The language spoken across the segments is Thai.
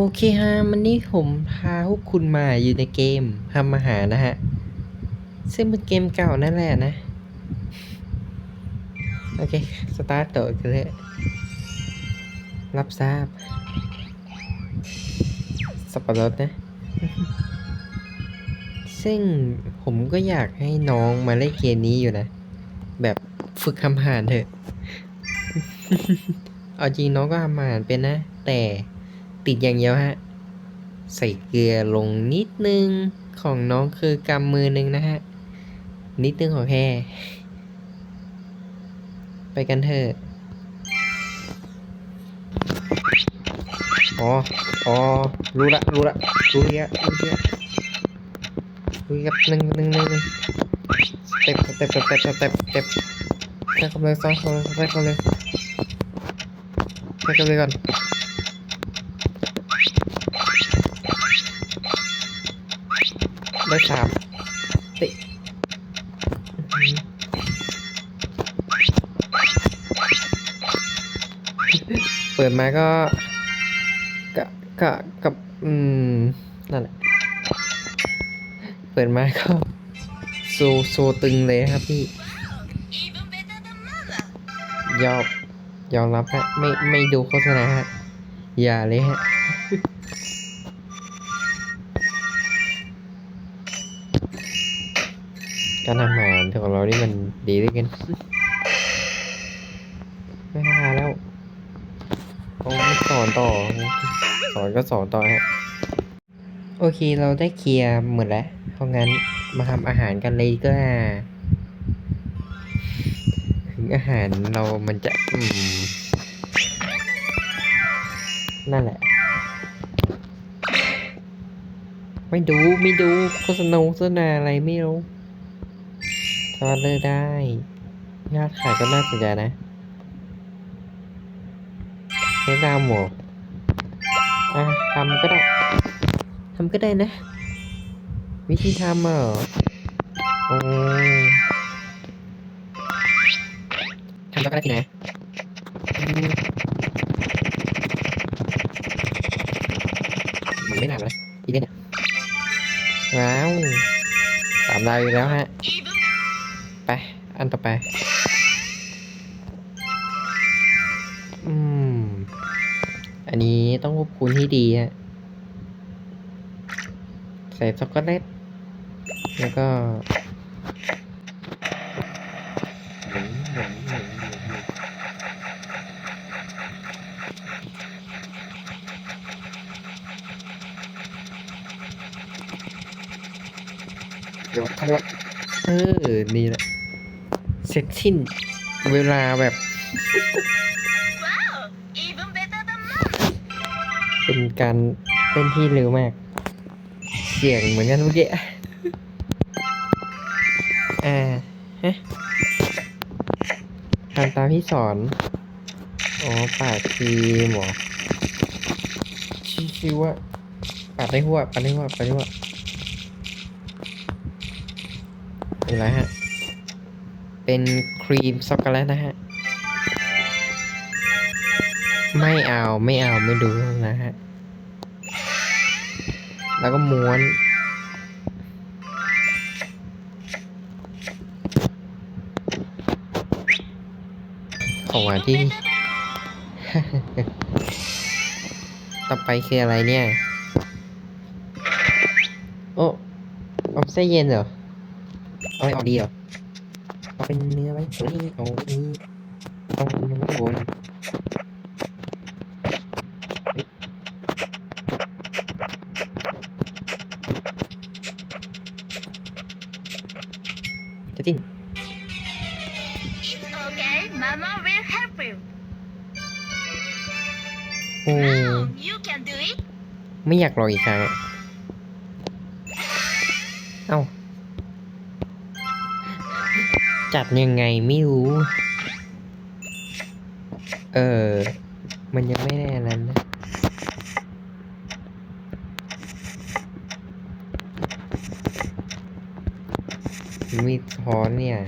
โอเคฮะวันนี้ผมพาพวกคุณมาอยู่ในเกมทำอาหารนะฮะ ซึ่งเป็นเกมเก่านั่นแหละนะ โอเค สตาร์ทต่อกันเลยรับทราบ สับปะรดนะ ซึ่งผมก็อยากให้น้องมาเล่นเกมนี้อยู่นะ แบบฝึกทำอาหารเถอะ เอาจริงน้องก็ทำอาหารเป็นนะ แต่ ติดอย่างเดียวฮะ ใส่เกลือลงนิดนึงของน้องคือกำมือนึงนะฮะ นิดนึงของแค่ไปกันเถอะอ๋อ อ๋อ รู้ละ รู้ละ รู้เยอะรู้เยอะรู้ยอะหนึ่งหนึ่งหนึ่งหนึ่งสเต็ปสเต็ปสเต็ปสเต็ปสเต็ปใช้คำเลยซ้อนคำเลยใช้คำเลยใช้คำเลยก่อน ได้สามเตะเปิดมาก็กะกะกับ อืม นั่นแหละ เปิดมาก็โซโซตึงเลยครับพี่ ยอมยอมรับฮะ ไม่ไม่ดูโฆษณาฮะ อย่าเลยฮะ การทำอาหารของเรานี่มันดีด้วยกันไม่หาแล้วเขาไม่สอนต่อ สอนก็สอนต่อฮะ โอเคเราได้เคลียร์หมดแล้ว เพราะงั้นมาทำอาหารกันเลยก็ถึงอาหารเรามันจะ อืม นั่นแหละ ไม่ดู ไม่ดูโฆษณาโฆษณาอะไรไม่รู้ ทอดเลยได้ ยอดขายก็น่าสนใจนะใช้ดาวหมวกอะทำก็ได้ทำก็ได้นะ วิธีทำเหรอโอ้ทำแล้วก็ได้ทีนะอืมมันไม่นานเลยอีกเนี่ยว้าวสามดาวอีกแล้วฮะ ไป อันต่อไป อืม อันนี้ต้องควบคุมให้ดีฮะ ใส่ช็อกโกแลต แล้วก็หมุนหมุนหมุนหมุนหมุนเดี๋ยวทั้งหมดเออ นี่แหละเส ร็จสิ้น เวลาแบบ Even better than เป็นการเต้นที่เร็วมาก เสียงเหมือนกันเมื่อกี้อ่าฮะทำตามที่สอน อ๋อ ปาดครีมเหรอชิชิวะปาดได้หัวปาดได้หัวปาดได้หัวเป็นไรฮะ เป็นครีมช็อกโกแลตนะฮะ ไม่เอาไม่เอาไม่ดูนะฮะ แล้วก็ม้วนของหวานที่ ต่อไปคืออะไรเนี่ย โอ้อาไส้เย็นเหรอเอาอะไรออกดีเหรอ เป็นเนื้อไว้ตรงนี้เอาอันนี้เอาเนื้อไว้บนจะจิ้น okay. Mama will help you. โอ้ Now you can do it. ไม่อยากรออีกครั้งอะ จัดยังไงไม่รู้ เออ มันยังไม่ได้อันนั้นนะมีดช้อนเนี่ย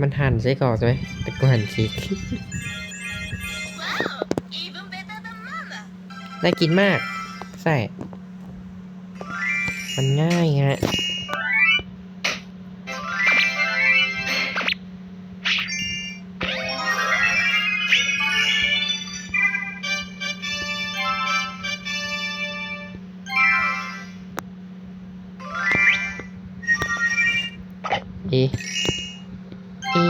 มันหั่นไส้กรอกใช่ไหมแต่กูหั่นชีส Wow. น่ากินมากใส่มันง่ายฮะ อีอี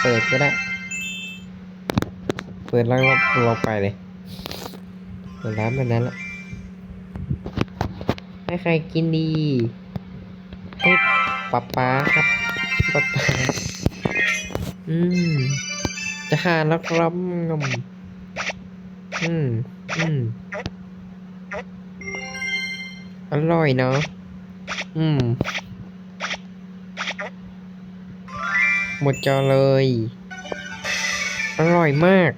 เปิดก็ได้ เปิดแล้วเราไปเลย เปิดร้านแบบนั้นละให้ใครกินดีให้ป๊าป๊าครับป๊าป๊าอืม จะหาแล้วครับงมอืม อืม อร่อยเนาะ อืม หมดจอเลย อร่อยมาก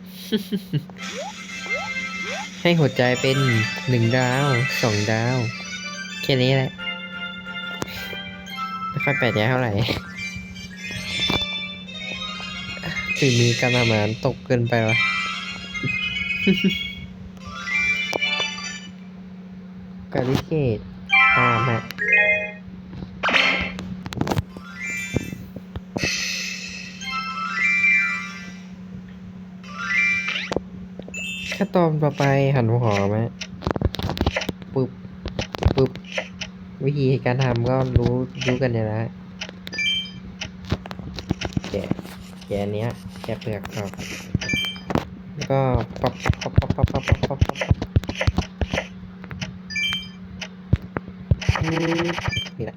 ให้หัวใจเป็นหนึ่งดาวสองดาว แค่นี้แหละ ไม่ค่อยแปลกใจเท่าไหร่ถึงมีการทำอาหารตกเกินไปวะกาลิเกตตามฮะ ขั้นตอนต่อไปหั่นหัวหอมฮะปึ๊บปึ๊บวิธีการทำก็รู้รู้กันอยู่แล้วแกะแกะเนี้ยแกะเปลือกออกแล้วก็ป๊อปป๊อปป๊อปป๊อปป๊อปป๊อปป๊อปป๊อปนี่แหละ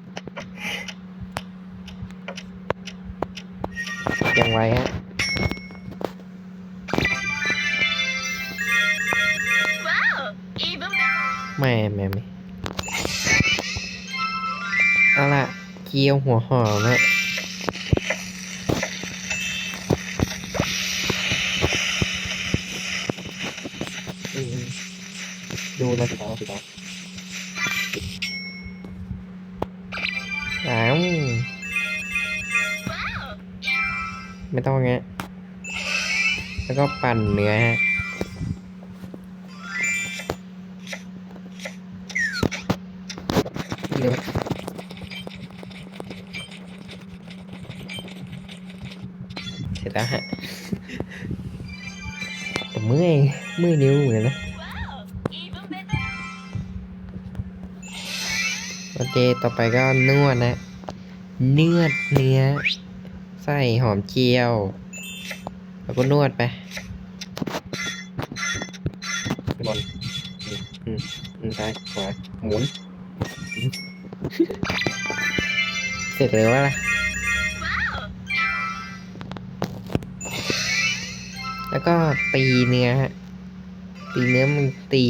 ยังไว้ฮะ ไม่ไม่ไม่เอาละเกี๊ยวหัวหอมฮะอืมดูนะสิครับสิครับอ้าวไม่ต้องไงะแล้วก็ปั่นเนื้อฮะ เสร็จแล้วฮะ แต่เมื่อยเมื่อยนิ้วเหมือนกันนะ wow, even better. โอเคต่อไปก็นวดนะเนื้อเนื้อใส่หอมเจียว แล้วก็นวดไปบอลอืมอืมอืมซ้ายขวาหมุนอืมเสร็จเลยวะล่ะ แล้วก็ตีเนื้อฮะตีเนื้อมันตี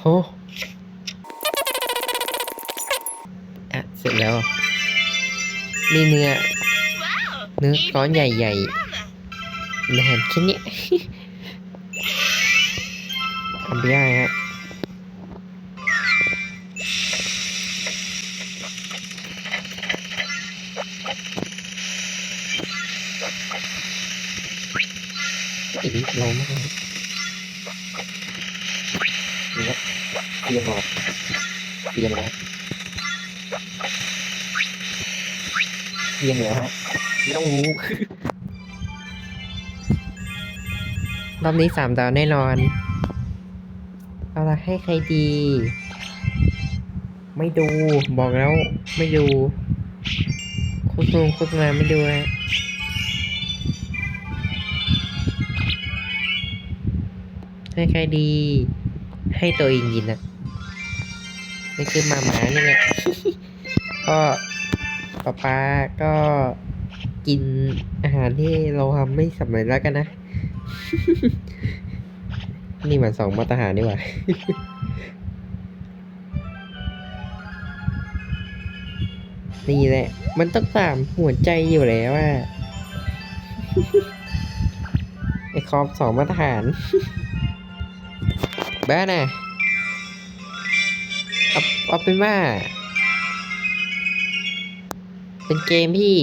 โหอะเสร็จแล้วนี่เนื้อเนื้อก้อนใหญ่ mama. ๆแหนแค่นี้เอาไปย่างฮะ อีกลงมากนี่ครับเตรียมหอเตรียมแล้วเตรียมแล้วฮะไม่ต้องรู้รอบนี้สามดาวแน่นอน เอาละให้ใครดี ไม่ดูบอกแล้วไม่ดูโฆษณาโฆษณาไม่ดูฮะ ให้ใครดี ให้ตัวเองกินนะนี่คือหมาหมานี่แหละก็ป๊าป๊าก็กินอาหารที่เราทำไม่สำเร็จแล้วกันนะ นี่มันสองมาตรฐานนี่หว่านี่แหละ มันต้องตามหัวใจอยู่แล้วว่าไอคอมสองมาตรฐาน Bana. Up, up in my. เป็นเกมที่